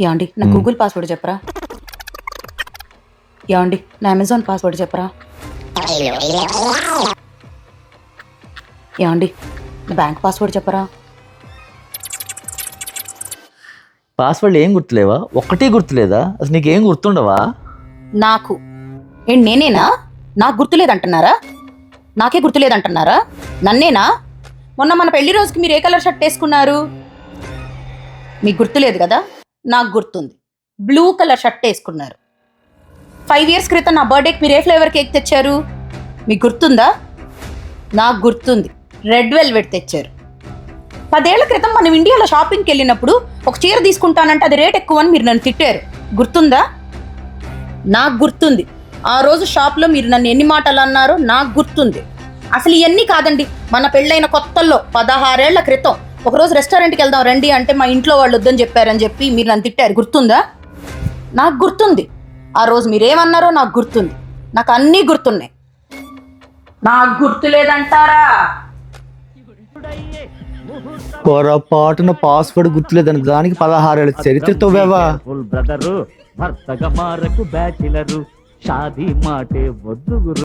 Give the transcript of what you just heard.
ఏమండి నా Google password చెప్పరా? ఏమండి నా అమెజాన్ పాస్వర్డ్ చెప్పరా? ఏమండి నా బ్యాంక్ పాస్వర్డ్ చెప్పరా? పాస్వర్డ్ ఏం గుర్తులేవా? ఒక్కటే గుర్తులేదా? అసలు నీకేం గుర్తుండవా? నాకు. ఏంటి నేనేనా? నాకు గుర్తులేదంటున్నారా? నాకే గుర్తులేదంటున్నారా? నన్నేనా? మొన్న మన పెళ్ళి రోజుకి మీరు ఏ కలర్ షర్ట్ వేసుకున్నారు? మీకు గుర్తులేదు కదా? నాకు గుర్తుంది. బ్లూ కలర్ షర్ట్ వేసుకున్నారు. ఫైవ్ ఇయర్స్ క్రితం నా బర్త్డేకి మీరు ఏ ఫ్లేవర్ కేక్ తెచ్చారు? మీకు గుర్తుందా? నాకు గుర్తుంది. రెడ్ వెల్వెట్ తెచ్చారు. పదేళ్ళ క్రితం మనం ఇండియాలో షాపింగ్కి వెళ్ళినప్పుడు ఒక చీర తీసుకుంటానంటే అది రేట్ ఎక్కువ అని మీరు నన్ను తిట్టారు. గుర్తుందా? నాకు గుర్తుంది. ఆ రోజు షాప్లో మీరు నన్ను ఎన్ని మాటలు అన్నారో నాకు గుర్తుంది. అసలు ఇవన్నీ కాదండి. మన పెళ్ళైన కొత్తల్లో పదహారేళ్ళ క్రితం ఒకరోజు రెస్టారెంట్కి వెళ్దాం రండి అంటే మా ఇంట్లో వాళ్ళు వద్దని చెప్పారని చెప్పి మీరు నన్ను తిట్టారు. గుర్తుందా? నాకు గుర్తుంది. ఆ రోజు మీరేమన్నారో నాకు గుర్తుంది. నాకు అన్నీ గుర్తున్నాయి. నాకు గుర్తులేదంటారా పొరపాటున పాస్వర్డ్ గుర్తులేదని దానికి పదహారేళ్ళ చరిత్రతో వేవా? ఫుల్ బ్రదరు భర్తగా మారకు బ్యాచిలరు షాదీ మాటే వద్దు గురు.